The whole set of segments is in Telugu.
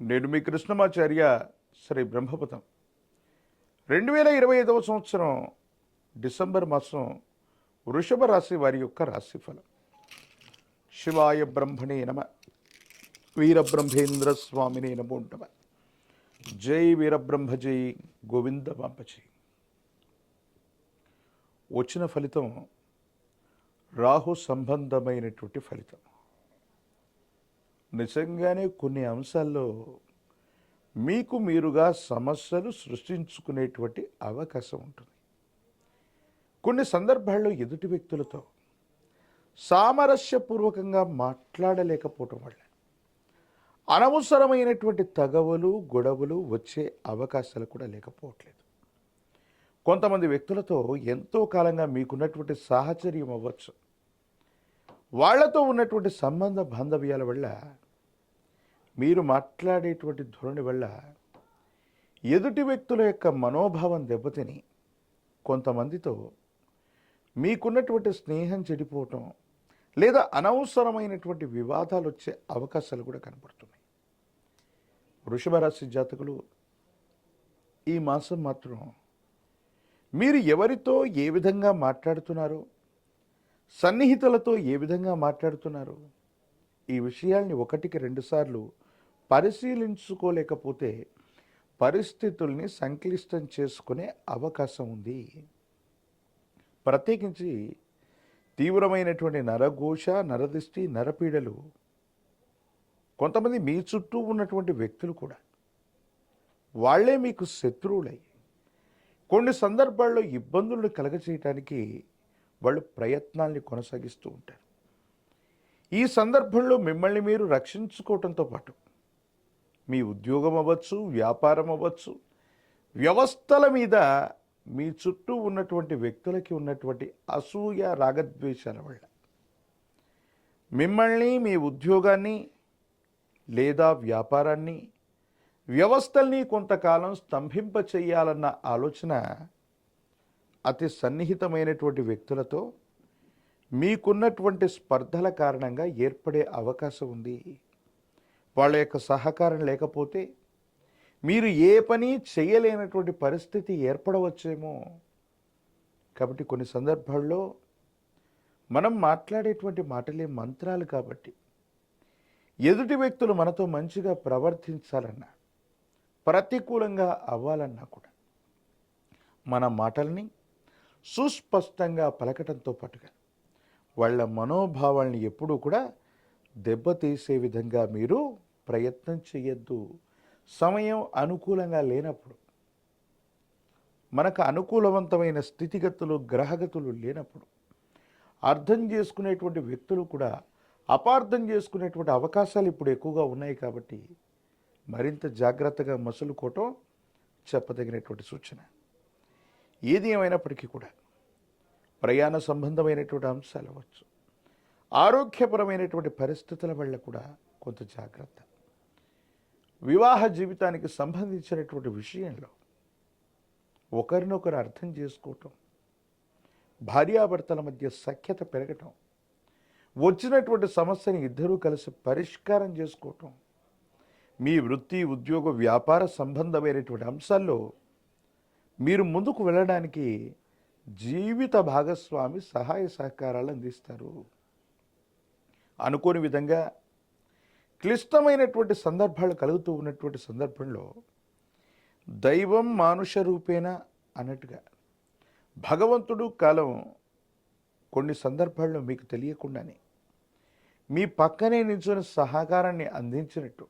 నేడు మీ కృష్ణమాచార్య శ్రీ బ్రహ్మపదం రెండు వేల ఇరవై ఐదవ సంవత్సరం డిసెంబర్ మాసం వృషభ రాశి వారి యొక్క రాశిఫలం. శివాయ బ్రహ్మణే నమ వీరబ్రహ్మేంద్ర స్వామినే నమో నమ. జై వీరబ్రహ్మ జై గోవింద జై వచ్చిన ఫలితం రాహు సంబంధమైనటువంటి ఫలితం. నిజంగానే కొన్ని అంశాల్లో మీకు మీరుగా సమస్యలు సృష్టించుకునేటువంటి అవకాశం ఉంటుంది. కొన్ని సందర్భాల్లో ఎదుటి వ్యక్తులతో సామరస్యపూర్వకంగా మాట్లాడలేకపోవటం వల్ల అనవసరమైనటువంటి తగవలు గొడవలు వచ్చే అవకాశాలు కూడా లేకపోవట్లేదు. కొంతమంది వ్యక్తులతో ఎంతో కాలంగా మీకున్నటువంటి సాహచర్యం అవ్వచ్చు. వాళ్ళతో ఉన్నటువంటి సంబంధ బాంధవ్యాల వల్ల మీరు మాట్లాడేటువంటి ధోరణి వల్ల ఎదుటి వ్యక్తుల యొక్క మనోభావం దెబ్బతిని కొంతమందితో మీకున్నటువంటి స్నేహం చెడిపోవటం లేదా అనవసరమైనటువంటి వివాదాలు వచ్చే అవకాశాలు కూడా కనపడుతున్నాయి. వృషభరాశి జాతకులు ఈ మాసం మాత్రం మీరు ఎవరితో ఏ విధంగా మాట్లాడుతున్నారు సన్నిహితులతో ఏ విధంగా మాట్లాడుతున్నారు ఈ విషయాల్ని ఒకటికి రెండుసార్లు పరిశీలించుకోలేకపోతే పరిస్థితుల్ని సంక్లిష్టం చేసుకునే అవకాశం ఉంది. ప్రత్యేకించి తీవ్రమైనటువంటి నరఘోష నరదిష్టి నరపీడలు కొంతమంది మీ చుట్టూ ఉన్నటువంటి వ్యక్తులు కూడా వాళ్ళే మీకు శత్రువులై కొన్ని సందర్భాల్లో ఇబ్బందులను కలగచేయటానికి వాళ్ళు ప్రయత్నాల్ని కొనసాగిస్తూ ఉంటారు. ఈ సందర్భంలో మిమ్మల్ని మీరు రక్షించుకోవటంతో పాటు మీ ఉద్యోగం అవ్వచ్చు వ్యాపారం అవ్వచ్చు వ్యవస్థల మీద మీ చుట్టూ ఉన్నటువంటి వ్యక్తులకి ఉన్నటువంటి అసూయ రాగద్వేషాల వల్ల మిమ్మల్ని మీ ఉద్యోగాన్ని లేదా వ్యాపారాన్ని వ్యవస్థల్ని కొంతకాలం స్తంభింప చేయాలన్న ఆలోచన అతి సన్నిహితమైనటువంటి వ్యక్తులతో మీకున్నటువంటి స్పర్ధల కారణంగా ఏర్పడే అవకాశం ఉంది. వాళ్ళ యొక్క సహకారం లేకపోతే మీరు ఏ పని చేయలేనటువంటి పరిస్థితి ఏర్పడవచ్చేమో. కాబట్టి కొన్ని సందర్భాల్లో మనం మాట్లాడేటువంటి మాటలే మంత్రాలు కాబట్టి ఎదుటి వ్యక్తులు మనతో మంచిగా ప్రవర్తించాలన్నా ప్రతికూలంగా అవ్వాలన్నా కూడా మన మాటల్ని సుస్పష్టంగా పలకటంతో పాటుగా వాళ్ళ మనోభావాల్ని ఎప్పుడూ కూడా దెబ్బతీసే విధంగా మీరు ప్రయత్నం చేయొద్దు సమయం అనుకూలంగా లేనప్పుడు మనకు అనుకూలవంతమైన స్థితిగతులు గ్రహగతులు లేనప్పుడు అర్థం చేసుకునేటువంటి వ్యక్తులు కూడా అపార్థం చేసుకునేటువంటి అవకాశాలు ఇప్పుడు ఎక్కువగా ఉన్నాయి కాబట్టి మరింత జాగ్రత్తగా మసులుకోవటం చెప్పదగినటువంటి సూచన. ఏది ఏమైనప్పటికీ కూడా ప్రయాణ సంబంధమైనటువంటి అంశాలు అవ్వచ్చు. ఆరోగ్యపరమైనటువంటి పరిస్థితుల వల్ల కూడా కొంత జాగ్రత్త. వివాహ జీవితానికి సంబంధించినటువంటి విషయంలో ఒకరినొకరు అర్థం చేసుకోవటం భార్యాభర్తల మధ్య సఖ్యత పెరగటం వచ్చినటువంటి సమస్యని ఇద్దరూ కలిసి పరిష్కారం చేసుకోవటం మీ వృత్తి ఉద్యోగ వ్యాపార సంబంధమైనటువంటి అంశాల్లో మీరు ముందుకు వెళ్ళడానికి జీవిత భాగస్వామి సహాయ సహకారాలు అందిస్తారు. అనుకోని విధంగా క్లిష్టమైనటువంటి సందర్భాలు కలుగుతూ ఉన్నటువంటి సందర్భంలో దైవం మానుష రూపేణ అన్నట్టుగా భగవంతుడు కాలం కొన్ని సందర్భాల్లో మీకు తెలియకుండానే మీ పక్కనే నిల్చుని సహకారాన్ని అందించినట్టు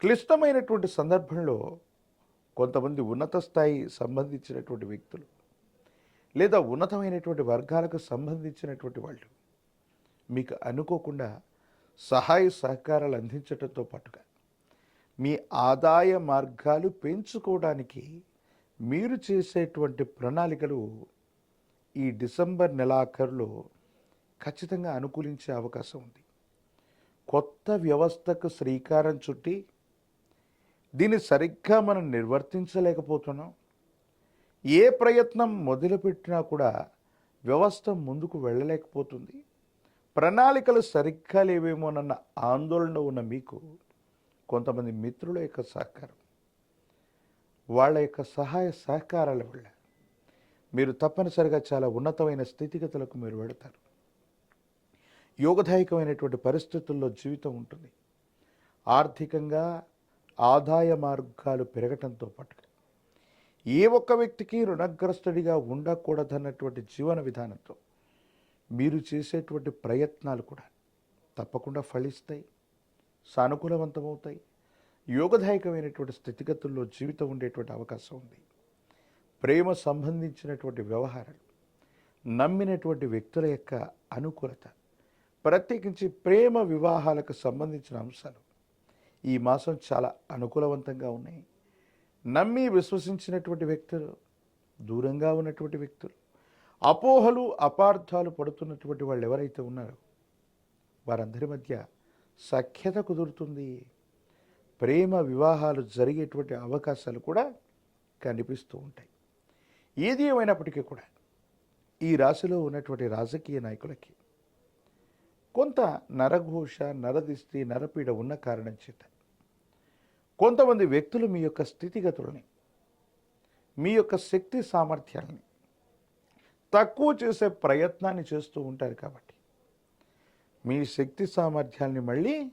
క్లిష్టమైనటువంటి సందర్భంలో కొంతమంది ఉన్నత స్థాయి సంబంధించినటువంటి వ్యక్తులు లేదా ఉన్నతమైనటువంటి వర్గాలకు సంబంధించినటువంటి వాళ్ళు మీకు అనుకోకుండా సహాయ సహకారాలు అందించడంతో పాటుగా మీ ఆదాయ మార్గాలు పెంచుకోవడానికి మీరు చేసేటువంటి ప్రణాళికలు ఈ డిసెంబర్ నెలాఖరులో ఖచ్చితంగా అనుకూలించే అవకాశం ఉంది. కొత్త వ్యవస్థకు శ్రీకారం చుట్టి దీన్ని సరిగ్గా మనం నిర్వర్తించలేకపోతున్నాం. ఏ ప్రయత్నం మొదలుపెట్టినా కూడా వ్యవస్థ ముందుకు వెళ్ళలేకపోతుంది. ప్రణాళికలు సరిగ్గా లేవేమోనన్న ఆందోళన ఉన్న మీకు కొంతమంది మిత్రుల యొక్క సహకారం వాళ్ళ యొక్క సహాయ సహకారాల వల్ల మీరు తప్పనిసరిగా చాలా ఉన్నతమైన స్థితిగతులకు మీరు వెళతారు. యోగదాయకమైనటువంటి పరిస్థితుల్లో జీవితం ఉంటుంది. ఆర్థికంగా ఆదాయ మార్గాలు పెరగటంతో పాటు ఏ ఒక్క వ్యక్తికి రుణగ్రస్తుడిగా ఉండకూడదన్నటువంటి జీవన విధానంతో మీరు చేసేటువంటి ప్రయత్నాలు కూడా తప్పకుండా ఫలిస్తాయి సానుకూలవంతమవుతాయి. యోగదాయకమైనటువంటి స్థితిగతుల్లో జీవితం ఉండేటువంటి అవకాశం ఉంది. ప్రేమ సంబంధించినటువంటి వ్యవహారాలు నమ్మినటువంటి వ్యక్తుల యొక్క అనుకూలత ప్రత్యేకించి ప్రేమ వివాహాలకు సంబంధించిన అంశాలు ఈ మాసం చాలా అనుకూలవంతంగా ఉన్నాయి. నమ్మి విశ్వసించినటువంటి వ్యక్తులు దూరంగా ఉన్నటువంటి వ్యక్తులు అపోహలు అపార్థాలు పడుతున్నటువంటి వాళ్ళు ఎవరైతే ఉన్నారో వారందరి మధ్య సఖ్యత కుదురుతుంది. ప్రేమ వివాహాలు జరిగేటువంటి అవకాశాలు కూడా కనిపిస్తూ ఉంటాయి. ఏది ఏమైనప్పటికీ కూడా ఈ రాశిలో ఉన్నటువంటి రాజకీయ నాయకులకి కొంత నరఘోష నరదిష్టి నరపీడ ఉన్న కారణం చేత కొంతమంది వ్యక్తులు మీ యొక్క స్థితిగతుల్ని మీ యొక్క శక్తి సామర్థ్యాలని తక్కువ చేసే ప్రయత్నాన్ని చేస్తూ ఉంటారు కాబట్టి. మీ శక్తి సామర్థ్యాన్ని మళ్ళీ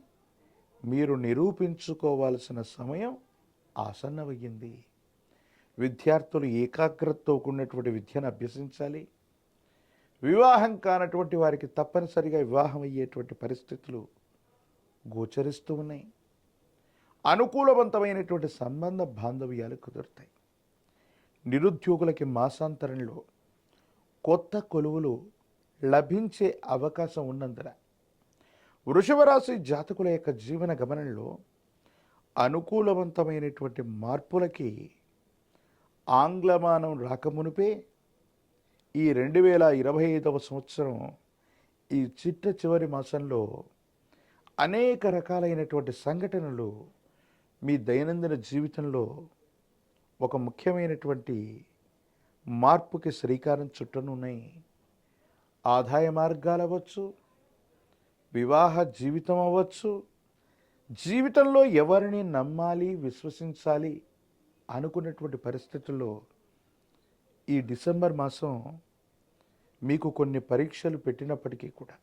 మీరు నిరూపించుకోవాల్సిన సమయం ఆసన్నమయ్యింది. విద్యార్థులు ఏకాగ్రతతో కూడినటువంటి విద్యను అభ్యసించాలి. వివాహం కానటువంటి వారికి తప్పనిసరిగా వివాహం అయ్యేటువంటి పరిస్థితులు గోచరిస్తూ ఉన్నాయి. అనుకూలవంతమైనటువంటి సంబంధ బాంధవ్యాలు కుదురుతాయి. నిరుద్యోగులకి మాసాంతరంలో కొత్త కొలువులు లభించే అవకాశం ఉన్నందున వృషభరాశి జాతకుల యొక్క జీవన గమనంలో అనుకూలవంతమైనటువంటి మార్పులకి ఆంగ్లమానం రాకమునిపే ఈ రెండు వేల ఇరవై ఐదవ సంవత్సరం ఈ చిట్ట చివరి మాసంలో అనేక రకాలైనటువంటి సంఘటనలు మీ దైనందిన జీవితంలో ఒక ముఖ్యమైనటువంటి మార్పుకి శ్రీకారం చుట్టనున్నాయి. ఆదాయ మార్గాలు అవ్వచ్చు వివాహ జీవితం అవ్వచ్చు జీవితంలో ఎవరిని నమ్మాలి విశ్వసించాలి అనుకున్నటువంటి పరిస్థితుల్లో ఈ డిసెంబర్ మాసం మీకు కొన్ని పరీక్షలు పెట్టినప్పటికీ కూడా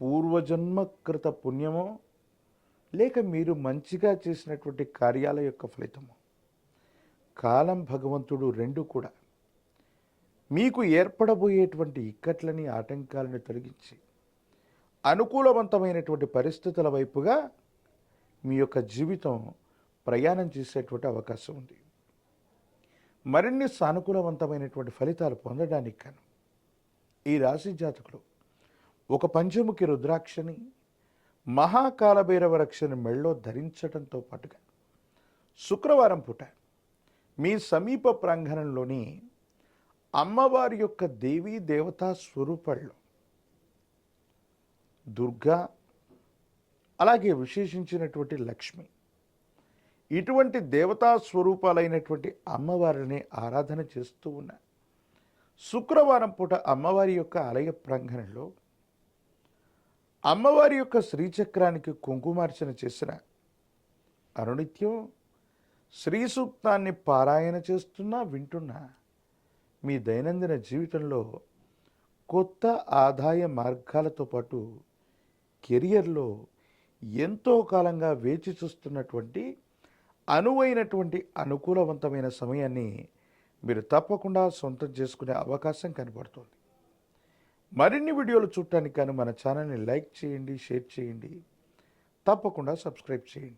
పూర్వజన్మకృత పుణ్యమో లేక మీరు మంచిగా చేసినటువంటి కార్యాల యొక్క ఫలితము కాలం భగవంతుడు రెండు కూడా. మీకు ఏర్పడబోయేటువంటి ఇక్కట్లని ఆటంకాలను తొలగించి అనుకూలవంతమైనటువంటి పరిస్థితుల వైపుగా మీ యొక్క జీవితం ప్రయాణం చేసేటువంటి అవకాశం ఉంది. మరిన్ని సానుకూలవంతమైనటువంటి ఫలితాలు పొందడానికి కాను ఈ రాశి జాతకులు ఒక పంచముఖి రుద్రాక్షని మహాకాలభైరవ రక్షని మెళ్ళో ధరించడంతో పాటుగా శుక్రవారం పూట మీ సమీప ప్రాంగణంలోని అమ్మవారి యొక్క దేవీ దేవతా స్వరూపాల్లో దుర్గా అలాగే విశేషించినటువంటి లక్ష్మి ఇటువంటి దేవతా స్వరూపాలైనటువంటి అమ్మవారిని ఆరాధన చేస్తూ ఉన్న శుక్రవారం పూట అమ్మవారి యొక్క ఆలయ ప్రాంగణంలో అమ్మవారి యొక్క శ్రీచక్రానికి కుంకుమార్చన చేసిన అనునిత్యం శ్రీ సూక్తాన్ని పారాయణ చేస్తున్నా వింటున్నా మీ దైనందిన జీవితంలో కొత్త ఆదాయ మార్గాలతో పాటు కెరియర్లో ఎంతో కాలంగా వేచి చూస్తున్నటువంటి అనువైనటువంటి అనుకూలవంతమైన సమయాన్ని మీరు తప్పకుండా సొంతం చేసుకునే అవకాశం కనబడుతుంది. మరిన్ని వీడియోలు చూడటానికి కానీ మన ఛానల్ని లైక్ చేయండి షేర్ చేయండి. తప్పకుండా సబ్స్క్రైబ్ చేయండి.